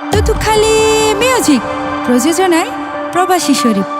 দুতুখালি music প্রযোজনায় প্রবাসী শরীফ।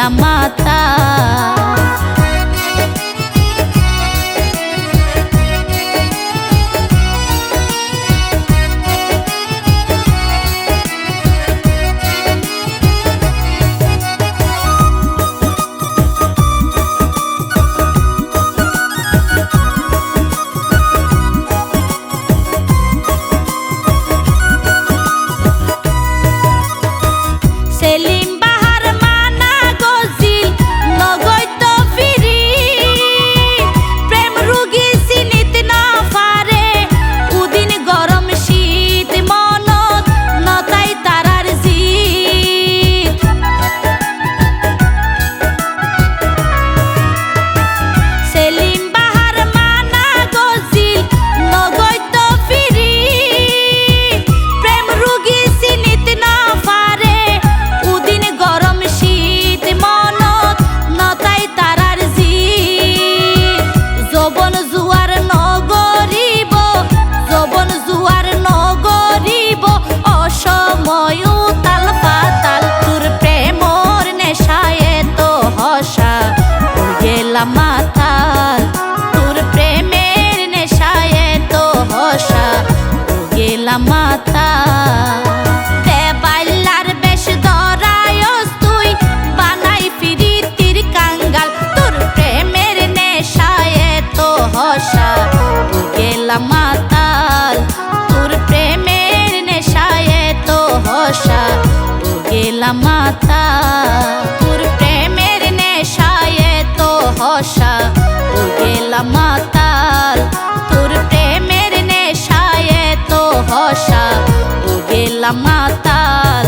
ela mata মাতাল